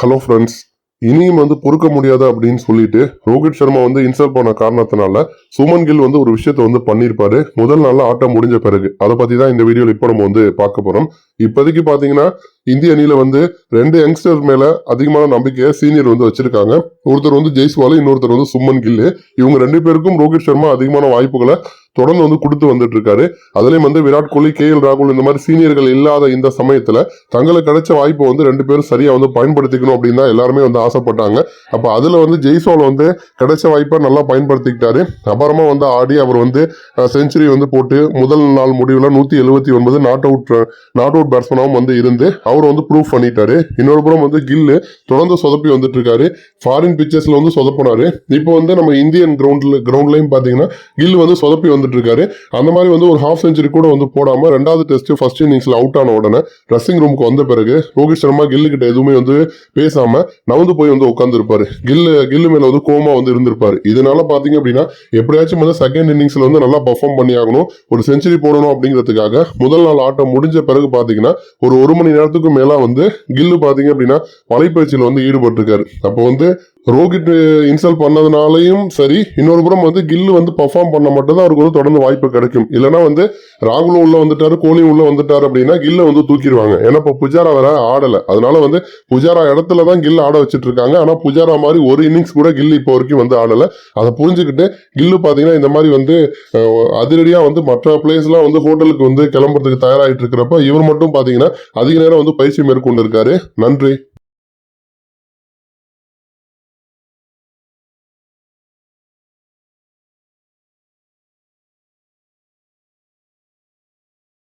Hello friends இனியும் வந்து பொறுக்க முடியாது அப்படின்னு சொல்லிட்டு ரோஹித் சர்மா வந்து இன்சல்ட் பண்ண காரணத்தினால சுமன் கில் வந்து ஒரு விஷயத்த வந்து பண்ணியிருப்பாரு. முதல் நாள் ஆட்டம் முடிஞ்ச பிறகு. அதை பத்தி தான் இந்த வீடியோல இப்போ நம்ம வந்து பார்க்க போறோம். இப்போதைக்கு பாத்தீங்கன்னா இந்திய அணியில வந்து ரெண்டு யங்ஸ்டர் மேல அதிகமான நம்பிக்கையை சீனியர் வந்து வச்சிருக்காங்க. ஒருத்தர் வந்து ஜெய்ஸ்வால் இன்னொருத்தர் வந்து சுமன் கில்லு. இவங்க ரெண்டு பேருக்கும் ரோஹித் சர்மா அதிகமான வாய்ப்புகளை தொடர்ந்து வந்து கொடுத்து வந்துட்டு இருக்காரு அதுலயும் வந்து விராட் கோலி கே எல் ராகுல் இந்த மாதிரி சீனியர்கள் இல்லாத இந்த சமயத்துல தங்களுக்கு கிடைச்ச வாய்ப்பை வந்து ரெண்டு பேரும் சரியா வந்து பயன்படுத்திக்கணும் அப்படின்னு தான் எல்லாருமே வந்து ஆசைப்பட்டாங்க. அப்ப அதுல வந்து ஜெய்சோல் வந்து கிடைச்ச வாய்ப்பை நல்லா பயன்படுத்திக்கிட்டாரு. அப்புறமா வந்து ஆடி அவர் வந்து செஞ்சுரி வந்து போட்டு முதல் நாள் முடிவில் நூத்தி எழுபத்தி ஒன்பது நாட் அவுட் நாட் அவுட் பேட்ஸ்மனாகவும் வந்து இருந்து அவர் வந்து ப்ரூவ் பண்ணிட்டாரு. இன்னொரு புறம் வந்து கில்லு தொடர்ந்து சொதப்பி வந்துட்டு இருக்காரு ஃபாரின் பிக்சர்ஸ்ல வந்து சொதப்பினாரு. இப்போ வந்து நம்ம இந்தியன் கிரவுண்ட்ல கிரவுண்ட்லயும் பாத்தீங்கன்னா கில் வந்து சொதப்பி வந்துட்டு இருக்காரு அந்த மாதிரி வந்து ஒரு ஹாஃப் செஞ்சுரி கூட வந்து போடாம ரெண்டாவது டெஸ்ட் ஃபர்ஸ்ட் இன்னிங்ஸ்ல அவுட் ஆன உடனே ட்ரெஸ்ஸிங் ரூமுக்கு வந்த பிறகு ரோஹித் சர்மா கில்லு கிட்ட எதுவுமே வந்து பேசாம நவுந்து போய் வந்து உட்காந்துருப்பாரு கில்லு கில்லு மேல வந்து கோமா வந்து இருந்திருப்பாரு. இதனால பாத்தீங்க அப்படின்னா எப்படியாச்சும் வந்து செகண்ட் இன்னிங்ஸ்ல வந்து நல்லா பர்ஃபார்ம் பண்ணி ஆகணும் ஒரு செஞ்சுரி போடணும் அப்படிங்கிறதுக்காக முதல் நாள் ஆட்டம் முடிஞ்ச பிறகு பாத்தீங்கன்னா ஒரு ஒரு மணி நேரத்துக்கு மேல வந்து கில்லு பாத்தீங்க அப்படின்னா வலைப்பயிற்சியில் வந்து ஈடுபட்டிருக்காரு. அப்போ வந்து ரோஹித் இன்சல்ட் பண்ணதுனாலையும் சரி இன்னொரு புறம் வந்து கில்லு வந்து பர்ஃபார்ம் பண்ண மட்டும் தான் அவருக்கு வந்து தொடர்ந்து வாய்ப்பு கிடைக்கும். இல்லைன்னா வந்து ராகுலும் உள்ள வந்துட்டாரு கோலியும் உள்ள வந்துட்டாரு அப்படின்னா கில்லை வந்து தூக்கிடுவாங்க. ஏன்னா இப்போ புஜாரா வேற ஆடலை. அதனால வந்து புஜாரா இடத்துல தான் கில் ஆட வச்சுட்டு இருக்காங்க ஆனால் புஜாரா மாதிரி ஒரு இன்னிங்ஸ் கூட கில்லு இப்போ வரைக்கும் வந்து ஆடலை. அதை புரிஞ்சுக்கிட்டு கில்லு பார்த்தீங்கன்னா இந்த மாதிரி வந்து அதிரடியாக வந்து மற்ற பிளேஸ்லாம் வந்து ஹோட்டலுக்கு வந்து கிளம்புறதுக்கு தயாராகிட்டு இருக்கிறப்ப இவர் மட்டும் பார்த்தீங்கன்னா அதிக நேரம் வந்து பயிற்சி மேற்கொண்டு இருக்காரு நன்றி.